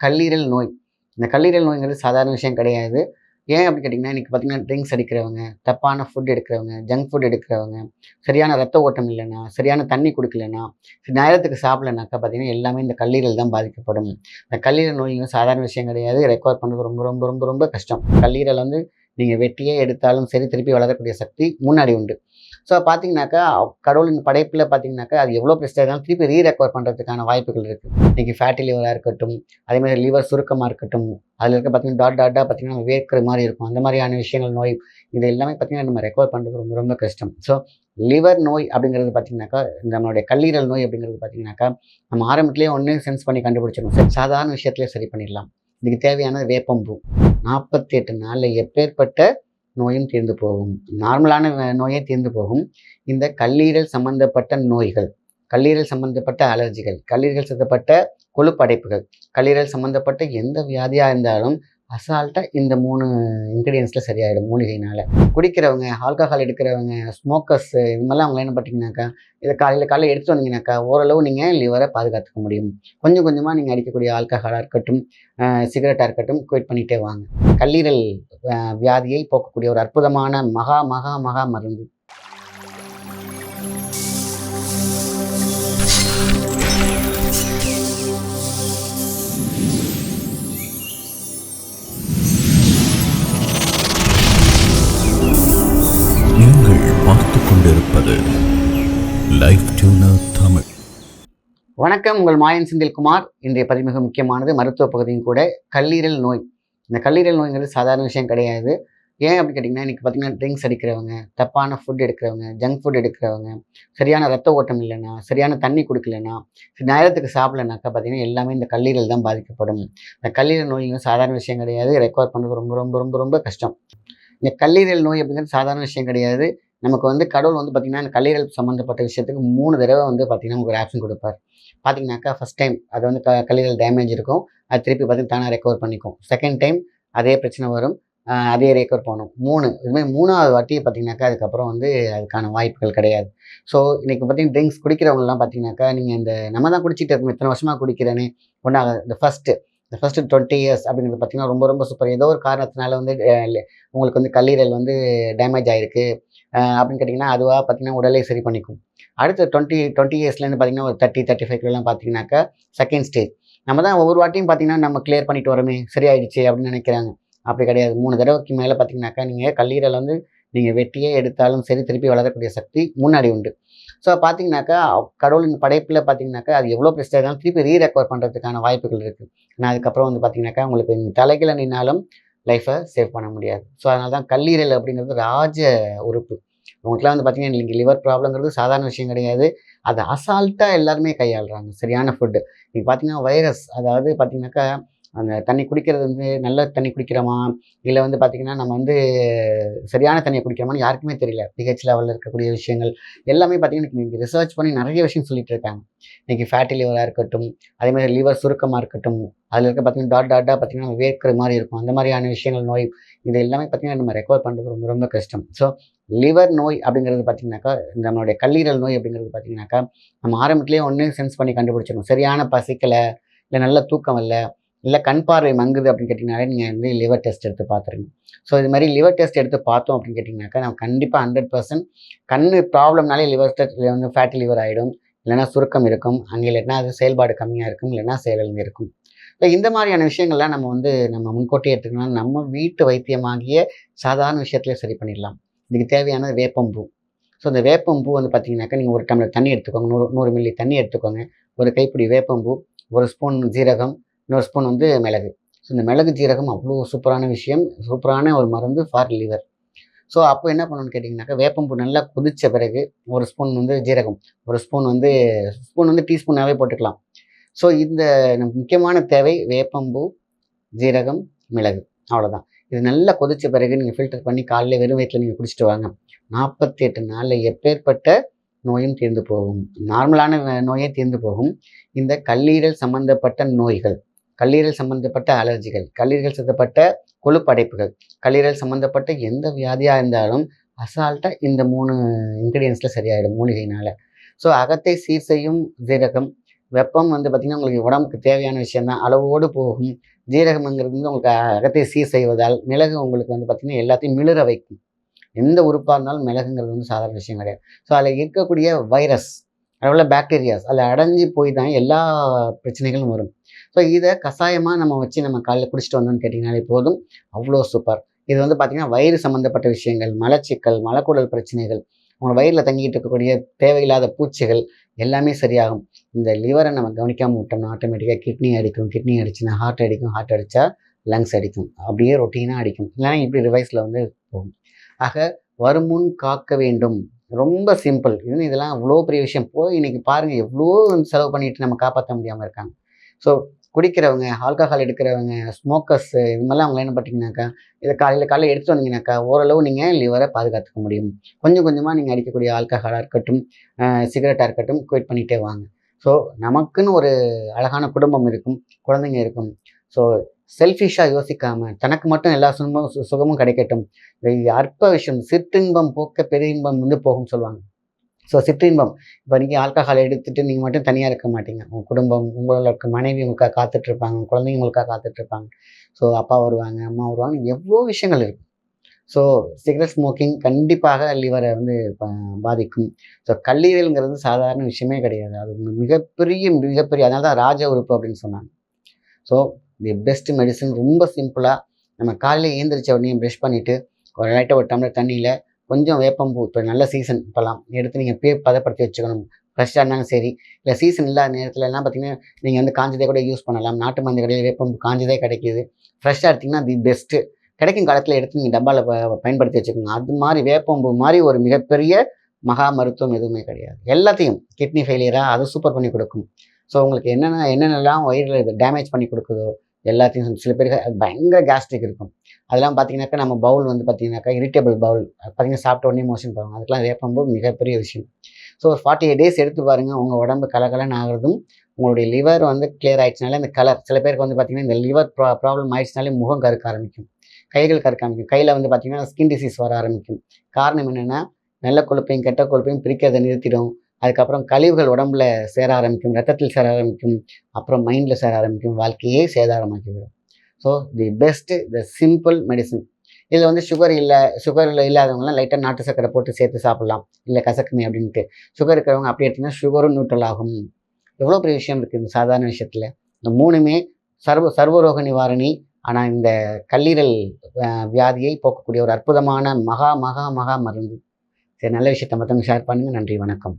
கல்லீரல் நோய். இந்த கல்லீரல் நோய்ங்கிறது சாதாரண விஷயம் கிடையாது. ஏன் அப்படின்னு கேட்டிங்கன்னா இன்றைக்கி பார்த்தீங்கன்னா ட்ரிங்க்ஸ் அடிக்கிறவங்க தப்பான ஃபுட் எடுக்கிறவங்க ஜங்க் ஃபுட் எடுக்கிறவங்க சரியான ரத்த ஓட்டம் இல்லைன்னா சரியான தண்ணி கொடுக்கலன்னா நேரத்துக்கு சாப்பிடலனாக்கா பார்த்தீங்கன்னா எல்லாமே இந்த கல்லீரல் தான் பாதிக்கப்படும். இந்த கல்லீரல் நோய்ங்க சாதாரண விஷயம் கிடையாது. ரெக்கவர் பண்ணுறது ரொம்ப ரொம்ப ரொம்ப ரொம்ப கஷ்டம். கல்லீரல் வந்து நீங்கள் வெட்டியே எடுத்தாலும் சரி திருப்பி வளரக்கூடிய சக்தி முன்னாடி உண்டு. ஸோ பார்த்தீங்கன்னாக்கா கடவுளின் படைப்பில் பார்த்தீங்கன்னாக்கா அது எவ்வளோ பிரச்சனை இருந்தாலும் திருப்பி ரீ ரெக்கவர் பண்ணுறதுக்கான வாய்ப்புகள் இருக்குது இன்றைக்கி ஃபேட்டி லிவராக இருக்கட்டும் அதே மாதிரி லிவர் சுருக்கமாக இருக்கட்டும் அதில் இருக்க பார்த்தீங்கன்னா டாட் டாட்டாக பார்த்தீங்கன்னா வேர்க்கிற மாதிரி இருக்கும். அந்த மாதிரியான விஷயங்கள் நோய் இது எல்லாமே பார்த்தீங்கன்னா நம்ம ரெக்கவர் பண்ணுறது ரொம்ப ரொம்ப கஷ்டம். ஸோ லிவர் நோய் அப்படிங்கிறது பார்த்தீங்கன்னாக்கா நம்மளுடைய கல்லீரல் நோய் அப்படிங்கிறது பார்த்தீங்கன்னாக்கா நம்ம ஆரம்பத்துலேயே ஒன்று சென்ஸ் பண்ணி கண்டுபிடிச்சிடும் சாதாரண விஷயத்துலேயே சரி பண்ணிடலாம். இதுக்கு தேவையானது வேப்பம்பூ. நாற்பத்தி எட்டு நாளில் எப்பேற்பட்ட நோயும் தீர்ந்து போகும். நார்மலான நோயே தீர்ந்து போகும். இந்த கல்லீரல் சம்பந்தப்பட்ட நோய்கள் கல்லீரல் சம்பந்தப்பட்ட அலர்ஜிகள் கல்லீரல் சம்பந்தப்பட்ட கொழுப்படைப்புகள் கல்லீரல் சம்பந்தப்பட்ட எந்த வியாதியாக இருந்தாலும் அசால்ட்டாக இந்த மூணு இன்க்ரீடியன்ஸில் சரியாயிடும் மூலிகைனால் குடிக்கிறவங்க ஆல்கஹால் எடுக்கிறவங்க ஸ்மோக்கர்ஸ் இது மாதிரிலாம் அவங்க என்ன பண்ணிட்டீங்கன்னாக்கா இதை காலையில் காலையில் எடுத்து வந்தீங்கனாக்கா ஓரளவு நீங்கள் லிவரை பாதுகாத்துக்க முடியும். கொஞ்சம் கொஞ்சமாக நீங்கள் அடிக்கக்கூடிய ஆல்கஹாலாக இருக்கட்டும் சிகரெட்டாக இருக்கட்டும் குயிட் பண்ணிகிட்டே வாங்க. கல்லீரல் வியாதியை போக்கக்கூடிய ஒரு அற்புதமான மகா மகா மகா மருந்து. வணக்கம். உங்கள் மாயன் செந்தில்குமார் இன்றைய பதிவு மிக முக்கியமானது. மருத்துவ பகுதியும் கூட கல்லீரல் நோய். இந்த கல்லீரல் நோய்ங்கிறது சாதாரண விஷயம் கிடையாது. ஏன் அப்படின்னு கேட்டிங்கன்னா இன்றைக்கி பார்த்தீங்கன்னா ட்ரிங்க்ஸ் அடிக்கிறவங்க தப்பான ஃபுட் எடுக்கிறவங்க ஜங்க் ஃபுட் எடுக்கிறவங்க சரியான ரத்த ஓட்டம் இல்லைன்னா சரியான தண்ணி கொடுக்கலனா நேரத்துக்கு சாப்பிடலனாக்கா பார்த்தீங்கன்னா எல்லாமே இந்த கல்லீரல் தான் பாதிக்கப்படும். இந்த கல்லீரல் நோய்ங்க சாதாரண விஷயம் கிடையாது. ரெக்கவர் பண்ணுறது ரொம்ப ரொம்ப ரொம்ப ரொம்ப கஷ்டம். இந்த கல்லீரல் நோய் அப்படிங்கிறது சாதாரண விஷயம் கிடையாது. நமக்கு வந்து கடவுள் வந்து பார்த்திங்கன்னா கல்லீரல் சம்மந்தப்பட்ட விஷயத்துக்கு மூணு தடவை வந்து பார்த்திங்கன்னா நமக்கு ஒரு ஆப்ஷன் கொடுப்பார். பார்த்தீங்கன்னாக்கா ஃபஸ்ட் டைம் அது வந்து க கல்லீரல் டேமேஜ் இருக்கும். அது திருப்பி பார்த்திங்கன்னா தானாக ரெக்கவர் பண்ணிக்கும். செகண்ட் டைம் அதே பிரச்சனை வரும். அதே ரெக்கவர் பண்ணும். மூணு. இதுமாதிரி மூணாவது வாட்டி பார்த்திங்கனாக்கா அதுக்கப்புறம் வந்து அதுக்கான வாய்ப்புகள் கிடையாது. ஸோ இன்றைக்கி பார்த்திங்கன்னா ட்ரிங்க்ஸ் குடிக்கிறவங்கலாம் பார்த்திங்கனாக்கா நீங்கள் இந்த நம்ம தான் குடிச்சிட்டு இருக்கோம். இத்தனை வருஷமாக குடிக்கிறேன்னு ஒன்றாக இந்த ஃபஸ்ட்டு இந்த ஃபஸ்ட்டு டுவெண்ட்டி இயர்ஸ் அப்படிங்கிறது பார்த்திங்கன்னா ரொம்ப ரொம்ப சூப்பர் ஏதோ ஒரு காரணத்தினால வந்து உங்களுக்கு வந்து கல்லீரல் வந்து டேமேஜ் ஆகிருக்கு அப்படின்னு கேட்டிங்கன்னா அதுவாக பார்த்திங்கன்னா உடலே சரி பண்ணிக்கும். அடுத்த டுவெண்ட்டி டுவெண்ட்டி இயர்ஸ்லேருந்து பார்த்திங்கன்னா ஒரு தேர்ட்டி தேர்ட்டி ஃபைவ்லாம் பார்த்தீங்கன்னாக்கா செகண்ட் ஸ்டேஜ் நம்ம தான் ஒவ்வொரு வாட்டியும் பார்த்திங்கன்னா நம்ம கிளியர் பண்ணிட்டு வரோமே சரியாயிடுச்சு அப்படின்னு நினைக்கிறாங்க. அப்படி கிடையாது. மூணு தடவைக்கு மேலே பார்த்தீங்கன்னாக்கா நீங்கள் கல்லீரல் வந்து நீங்கள் வெட்டியே எடுத்தாலும் சரி திருப்பி வளரக்கூடிய சக்தி முன்னாடி உண்டு. ஸோ பார்த்தீங்கன்னாக்கா கடவுளின் படைப்பில் பார்த்தீங்கன்னாக்கா அது எவ்வளோ பிரச்சனை இருந்தாலும் திருப்பி ரீ ரெக்கவர் பண்ணுறதுக்கான வாய்ப்புகள் இருக்குது ஆனால் அதுக்கப்புறம் வந்து பார்த்தீங்கன்னாக்கா உங்களுக்கு தலைகளை நின்னாலும் லைஃப்பை சேவ் பண்ண முடியாது. ஸோ அதனால தான் கல்லீரல் அப்படிங்கிறது ராஜ உறுப்பு. உங்களுக்குலாம் வந்து பார்த்தீங்கன்னா நீங்கள் லிவர் ப்ராப்ளங்கிறது சாதாரண விஷயம் கிடையாது. அதை அசால்ட்டாக எல்லாருமே கையாளுறாங்க. சரியான ஃபுட்டு நீங்கள் பார்த்தீங்கன்னா வைரஸ் அதாவது பார்த்தீங்கன்னாக்கா அந்த தண்ணி குடிக்கிறது வந்து நல்ல தண்ணி குடிக்கிறோமா? இல்லை வந்து பார்த்திங்கன்னா நம்ம வந்து சரியான தண்ணியை குடிக்கிறோமான்னு யாருக்குமே தெரியல. பிஹெச் லெவலில் இருக்கக்கூடிய விஷயங்கள் எல்லாமே பார்த்திங்கன்னா இன்றைக்கி ரிசர்ச் பண்ணி நிறைய விஷயம் சொல்லிட்டு இருக்காங்க. இன்றைக்கி ஃபேட்டி லிவராக இருக்கட்டும் அதே மாதிரி லிவர் சுருக்கமாக இருக்கட்டும் அதில் இருக்க பார்த்திங்கன்னா டாட் டாட்டாக பார்த்திங்கன்னா நம்ம வேர்க்கிற மாதிரி இருக்கும். அந்த மாதிரியான விஷயங்கள் நோய் இது எல்லாமே பார்த்திங்கன்னா நம்ம ரெக்கவர் பண்ணுறது ரொம்ப ரொம்ப கஷ்டம். ஸோ லிவர் நோய் அப்படிங்கிறது பார்த்திங்கனாக்கா நம்மளுடைய கல்லீரல் நோய் அப்படிங்கிறது பார்த்திங்கனாக்கா நம்ம ஆரம்பத்துலேயே ஒன்று சென்ஸ் பண்ணி கண்டுபிடிச்சிடணும். சரியான பசிக்கலை இல்லை நல்ல தூக்கம் இல்லை இல்லை கண் பார்வை மங்குது அப்படின்னு கேட்டிங்கனாலே நீங்கள் வந்து லிவர் டெஸ்ட் எடுத்து பார்த்துருங்க ஸோ இது மாதிரி லிவர் டெஸ்ட் எடுத்து பார்த்தோம் அப்படின்னு கேட்டிங்கனாக்கா நம்ம கண்டிப்பாக ஹண்ட்ரட் பர்சன்ட் கண் ப்ராப்ளம்னாலே லிவர் டெஸ்ட் வந்து ஃபேட்டி லிவர் ஆகிடும் இல்லைனா சுருக்கம் இருக்கும். அங்கே இல்லைன்னா அது செயல்பாடு கம்மியாக இருக்கும். இல்லைன்னா செயலிழந்து இருக்கும். இல்லை இந்த மாதிரியான விஷயங்கள்லாம் நம்ம வந்து நம்ம முன்கூட்டியே எடுத்துக்கணும் நம்ம வீட்டு வைத்தியமாகிய சாதாரண விஷயத்துலேயே சரி பண்ணிடலாம். இதுக்கு தேவையானது வேப்பம்பூ. ஸோ இந்த வேப்பம்பூ வந்து பார்த்தீங்கன்னாக்கா நீங்கள் ஒரு டம்ளர் தண்ணி எடுத்துக்கோங்க. நூறு நூறு மில்லி தண்ணி எடுத்துக்கோங்க. ஒரு கைப்பிடி வேப்பம்பூ ஒரு ஸ்பூன் ஜீரகம் இன்னொரு ஸ்பூன் வந்து மிளகு. ஸோ இந்த மிளகு ஜீரகம் அவ்வளோ சூப்பரான விஷயம். சூப்பரான ஒரு மருந்து ஃபார் லிவர் ஸோ அப்போ என்ன பண்ணணும்னு கேட்டிங்கனாக்கா வேப்பம்பூ நல்லா கொதித்த பிறகு ஒரு ஸ்பூன் வந்து ஜீரகம் ஒரு ஸ்பூன் வந்து ஸ்பூன் வந்து டீஸ்பூனாகவே போட்டுக்கலாம். ஸோ இந்த முக்கியமான தேவை வேப்பம்பூ ஜீரகம் மிளகு. அவ்வளோதான் இது நல்லா கொதித்த பிறகு நீங்கள் ஃபில்டர் பண்ணி காலையில் வெறும் வயிற்றில் நீங்கள் குடிச்சிட்டு வாங்க. நாற்பத்தி எட்டு நாளில் எப்பேற்பட்ட நோயும் தீர்ந்து போகும். நார்மலான நோயே தீர்ந்து போகும். இந்த கல்லீரல் சம்பந்தப்பட்ட நோய்கள். கல்லீரல் சம்பந்தப்பட்ட அலர்ஜிகள் கல்லீரல் சம்பந்தப்பட்ட கொழுப்படைப்புகள் கல்லீரல் சம்பந்தப்பட்ட எந்த வியாதியாக இருந்தாலும் அசால்ட்டாக இந்த மூணு இன்க்ரீடியன்ஸில் சரியாயிடும் மூலிகைனால். ஸோ அகத்தை சீர் செய்யும் ஜீரகம் வெப்பம் வந்து பார்த்திங்கன்னா உங்களுக்கு உடம்புக்கு தேவையான விஷயந்தான் அளவோடு போகும். ஜீரகம்ங்கிறது வந்து உங்களுக்கு அகத்தை சீர் செய்வதால் மிளகு உங்களுக்கு வந்து பார்த்திங்கன்னா எல்லாத்தையும் மிளிர வைக்கும். எந்த உறுப்பாக இருந்தாலும் மிளகுங்கிறது வந்து சாதாரண விஷயம் கிடையாது. ஸோ அதில் இருக்கக்கூடிய வைரஸ் அதில் பாக்டீரியாஸ் அதில் அடைஞ்சு போய் தான் எல்லா பிரச்சனைகளும் வரும். ஸோ இதை கஷாயமாக நம்ம வச்சு நம்ம காலையில் குடிச்சிட்டு வந்தோம்னு கேட்டிங்கனாலே போதும். அவ்வளோ சூப்பர் இது வந்து பார்த்திங்கன்னா வயிறு சம்மந்தப்பட்ட விஷயங்கள் மலச்சிக்கல் மலக்குடல் பிரச்சனைகள் உங்கள் வயிறில் தங்கிட்டு இருக்கக்கூடிய தேவையில்லாத பூச்சிகள் எல்லாமே சரியாகும். இந்த லிவரை நம்ம கவனிக்காமல் விட்டோம்னா ஆட்டோமேட்டிக்காக கிட்னி அடிக்கும். கிட்னி அடிச்சுன்னா ஹார்ட் அடிக்கும். ஹார்ட் அடித்தா லங்ஸ் அடிக்கும். அப்படியே ரொட்டீனாக அடிக்கும். இல்லைன்னா இப்படி ரிவைஸில் வந்து போகும். ஆக வருமுன் காக்க வேண்டும். ரொம்ப சிம்பிள். இது இதெல்லாம் அவ்வளோ பெரிய விஷயம். போய் இன்னைக்கு பாருங்கள் எவ்வளோ வந்து செலவு பண்ணிட்டு நம்ம காப்பாற்ற முடியாமல் இருக்காங்க. ஸோ குடிக்கிறவங்க ஆல்கஹால் எடுக்கிறவங்க ஸ்மோக்கர்ஸ் இது மாதிரிலாம் அவங்க என்ன பண்ணிட்டீங்கன்னாக்கா இதை காலையில் காலையில் எடுத்து வந்தீங்கன்னாக்கா ஓரளவு நீங்கள் லிவரை பாதுகாத்துக்க முடியும். கொஞ்சம் கொஞ்சமாக நீங்கள் அடிக்கக்கூடிய ஆல்கஹாலாக இருக்கட்டும் சிகரெட்டாக இருக்கட்டும் குயிட் பண்ணிகிட்டே வாங்க. ஸோ நமக்குன்னு ஒரு அழகான குடும்பம் இருக்கும் குழந்தைங்க இருக்கும். ஸோ செல்ஃபிஷாக யோசிக்காமல் தனக்கு மட்டும் எல்லா சுகமும் சு- சுகமும் கிடைக்கட்டும். அற்ப விஷயம் சிற்றின்பம் போக்க பெரிய வந்து போகும்னு சொல்லுவாங்க. ஸோ சிற்றின்பம். இப்போ நீங்கள் ஆல்கஹால் எடுத்துட்டு நீங்கள் மட்டும் தனியாக இருக்க மாட்டீங்க. உங்கள் குடும்பம் உங்களோட இருக்க மனைவி உங்களுக்காக காத்துட்ருப்பாங்க குழந்தைங்க உங்களுக்காக காத்துட்ருப்பாங்க. ஸோ அப்பா வருவாங்க அம்மா வருவாங்க எவ்வளோ விஷயங்கள் இருக்கு. ஸோ சிகரெட் ஸ்மோக்கிங் கண்டிப்பாக லிவரை வந்து பாதிக்கும். ஸோ கல்லீரல்ங்கிறது சாதாரண விஷயமே கிடையாது. அது மிகப்பெரிய மிகப்பெரிய அதனால தான் ராஜ உறுப்பு அப்படின்னு சொன்னாங்க. ஸோ தி பெஸ்ட் மெடிசன் ரொம்ப சிம்பிளாக நம்ம காலையில் ஏந்திரிச்ச உடனே ப்ரெஷ் பண்ணிவிட்டு ஒரு லைட்டாக ஒரு டம்ளர் தண்ணியில் கொஞ்சம் வேப்பம்பூ இப்போ நல்ல சீசன் இப்போலாம் எடுத்து நீங்கள் பே பதப்படுத்தி வச்சுக்கணும். ஃப்ரெஷ்ஷாக இருந்தாலும் சரி இல்லை சீசன் இல்லாத நேரத்துலலாம் பார்த்தீங்கன்னா நீங்கள் வந்து காஞ்சதே கூட யூஸ் பண்ணலாம். நாட்டு மருந்து கடையில் வேப்பம்பூ காஞ்சதே கிடைக்கிது. ஃப்ரெஷ்ஷாக எடுத்திங்கன்னா தி பெஸ்ட்டு கிடைக்கும் காலத்தில் எடுத்து நீங்கள் டப்பாவில் பயன்படுத்தி வச்சுக்கோங்க. அது மாதிரி வேப்பம்பூ மாதிரி ஒரு மிகப்பெரிய மகா மருத்துவம் எதுவுமே கிடையாது. எல்லாத்தையும் கிட்னி ஃபெயிலியராக அதை சூப்பர் பண்ணி கொடுக்கும். ஸோ உங்களுக்கு என்னென்ன என்னென்னலாம் வயிறில் இது டேமேஜ் பண்ணி கொடுக்குதோ எல்லாத்தையும் சில பேருக்கு பயங்கர கேஸ்ட்ரிக் இருக்கும். அதெல்லாம் பார்த்தீங்கன்னாக்கா நம்ம பவுல் வந்து பார்த்தீங்கன்னாக்கா இரிட்டபிள் பவுல் பார்த்தீங்கன்னா சாப்பிட்ட உடனே மோஷன் போவாங்க அதுக்கெல்லாம் வேப்பம்பு மிகப்பெரிய விஷயம். ஸோ ஒரு ஃபார்ட்டி எயிட் டேஸ் எடுத்து பாருங்கள் உங்கள் உடம்பு கலகலன்னு ஆகிறதும் உங்களுடைய லிவர் வந்து கிளியர் ஆயிடுச்சுனாலே அந்த கலர் சில பேருக்கு வந்து பார்த்தீங்கன்னா இந்த லிவர் ப்ரா ப்ராப்ளம் ஆயிடுச்சுனாலே முகம் கருக்க ஆரம்பிக்கும். கைகள் கருக்க ஆரம்பிக்கும். கையில் வந்து பார்த்தீங்கன்னா ஸ்கின் டிசீஸ் வர ஆரம்பிக்கும். காரணம் என்னென்னா நல்ல கொழுப்பையும் கெட்ட கொழுப்பையும் பிரிக்கிறதை நிறுத்திடும். அதுக்கப்புறம் கழிவுகள் உடம்புல சேர ஆரம்பிக்கும் ரத்தத்தில் சேர ஆரம்பிக்கும் அப்புறம் மைண்டில் சேர ஆரம்பிக்கும் வாழ்க்கையே சேதாரமாக்கிவிடும் so the best the simple medicine இதில் வந்து சுகர் இல்லை சுகரில் இல்லாதவங்களாம் லைட்டாக நாட்டு சக்கரை போட்டு சேர்த்து சாப்பிட்லாம். இல்லை கசக்குமே அப்படின்ட்டு. சுகர் இருக்கிறவங்க அப்படி எடுத்திங்கன்னா சுகரும் நியூட்ரல் ஆகும். எவ்வளோ பெரிய விஷயம் இருக்குது இந்த சாதாரண விஷயத்தில்? இந்த மூணுமே சர்வ சர்வரோக நிவாரணி. ஆனால் இந்த கல்லீரல் வியாதியை போக்கக்கூடிய ஒரு அற்புதமான மகா மகா மகா மருந்து. சரி நல்ல விஷயத்தை மற்றவங்க ஷேர் பண்ணுங்கள் நன்றி வணக்கம்.